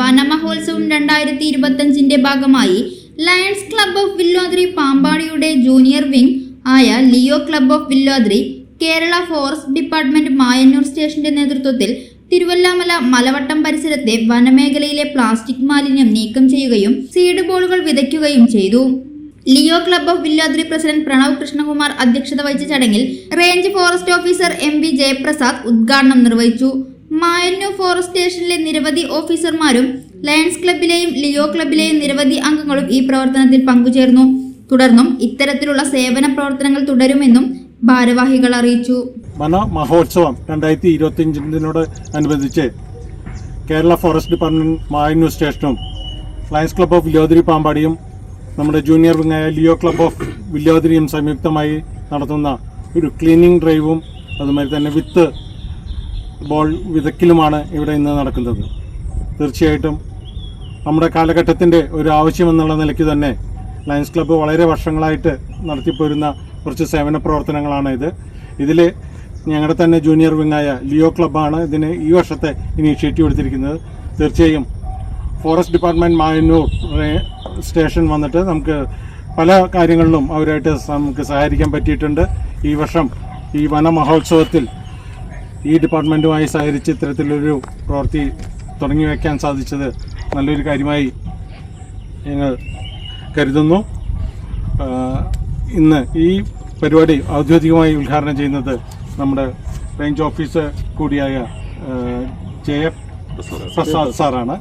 വനമഹോത്സവം രണ്ടായിരത്തി ഇരുപത്തഞ്ചിന്റെ ഭാഗമായി ലയൺസ് ക്ലബ് ഓഫ് വില്ലോദ്രി പാമ്പാടിയുടെ ജൂനിയർ വിംഗ് ആയ Leo Club of Villodri Kerala forest department Mayannur സ്റ്റേഷന്റെ നേതൃത്വത്തിൽ തിരുവല്ലാമല മലവട്ടം പരിസരത്തെ വനമേഖലയിലെ പ്ലാസ്റ്റിക് മാലിന്യം നീക്കം ചെയ്യുകയും സീഡ് ബോളുകൾ വിതയ്ക്കുകയും ചെയ്തു. Leo Club of Villadri president Pranav Krishnakumar അധ്യക്ഷത വഹിച്ച ചടങ്ങിൽ range forest officer M V Jayaprasad ഉദ്ഘാടനം നിർവഹിച്ചു. മായന്നൂർ ഫോറസ്റ്റ് സ്റ്റേഷനിലെ നിരവധി ഓഫീസർമാരും ലയൺസ് ക്ലബിലെയും ലിയോ ക്ലബിലെയും നിരവധി അംഗങ്ങളും ഈ പ്രവർത്തനത്തിൽ പങ്കുചേർന്നു. തുടർന്നും ഇത്തരത്തിലുള്ള സേവന പ്രവർത്തനങ്ങൾ തുടരുമെന്നും ഭാരവാഹികൾ അറിയിച്ചു. വന മഹോത്സവം രണ്ടായിരത്തി ഇരുപത്തിയഞ്ചിനോട് അനുബന്ധിച്ച് കേരള ഫോറസ്റ്റ് ഡിപ്പാർട്ട്മെന്റ് മായന്നൂർ സ്റ്റേഷനും ലയൺസ് ക്ലബ് ഓഫ് വില്ലോതിരി പാമ്പാടിയും നമ്മുടെ ജൂനിയർ വിങ്ങായ ലിയോ ക്ലബ് ഓഫ് വില്ലോതിരിയും സംയുക്തമായി നടത്തുന്ന ഒരു ക്ലീനിങ് ഡ്രൈവും അതുമാതിരി തന്നെ വിത്ത് ബോൾ വിതക്കിലുമാണ് ഇവിടെ ഇന്ന് നടക്കുന്നത്. തീർച്ചയായിട്ടും നമ്മുടെ കാലഘട്ടത്തിന്റെ ഒരു ആവശ്യമെന്നുള്ള നിലയ്ക്ക് തന്നെ ലയൺസ് ക്ലബ്ബ് വളരെ വർഷങ്ങളായിട്ട് നടത്തിപ്പോരുന്ന കുറച്ച് സേവന പ്രവർത്തനങ്ങളാണ് ഇത്. ഇതിൽ ഞങ്ങളുടെ തന്നെ ജൂനിയർ വിങ്ങായ ലിയോ ക്ലബ്ബാണ് ഇതിന് ഈ വർഷത്തെ ഇനീഷ്യേറ്റീവ് എടുത്തിരിക്കുന്നത്. തീർച്ചയായും ഫോറസ്റ്റ് ഡിപ്പാർട്ട്മെന്റ് മായന്നൂർ സ്റ്റേഷൻ വന്നിട്ട് നമുക്ക് പല കാര്യങ്ങളിലും അവരായിട്ട് നമുക്ക് സഹകരിക്കാൻ പറ്റിയിട്ടുണ്ട്. ഈ വർഷം ഈ വന മഹോത്സവത്തിൽ ഈ ഡിപ്പാർട്ട്മെന്റുമായി സഹകരിച്ച് ഇത്തരത്തിലൊരു പ്രവൃത്തി തുടങ്ങി വയ്ക്കാൻ സാധിച്ചത് നല്ലൊരു കാര്യമായി ഞങ്ങൾ കരുതുന്നു. ഇന്ന് ഈ പരിപാടി ഔദ്യോഗികമായി ഉദ്ഘാടനം ചെയ്യുന്നത് നമ്മുടെ റേഞ്ച് ഓഫീസർ കൂടിയായ ജയ ജെ എഫ് പ്രസാദ് സാറാണ്.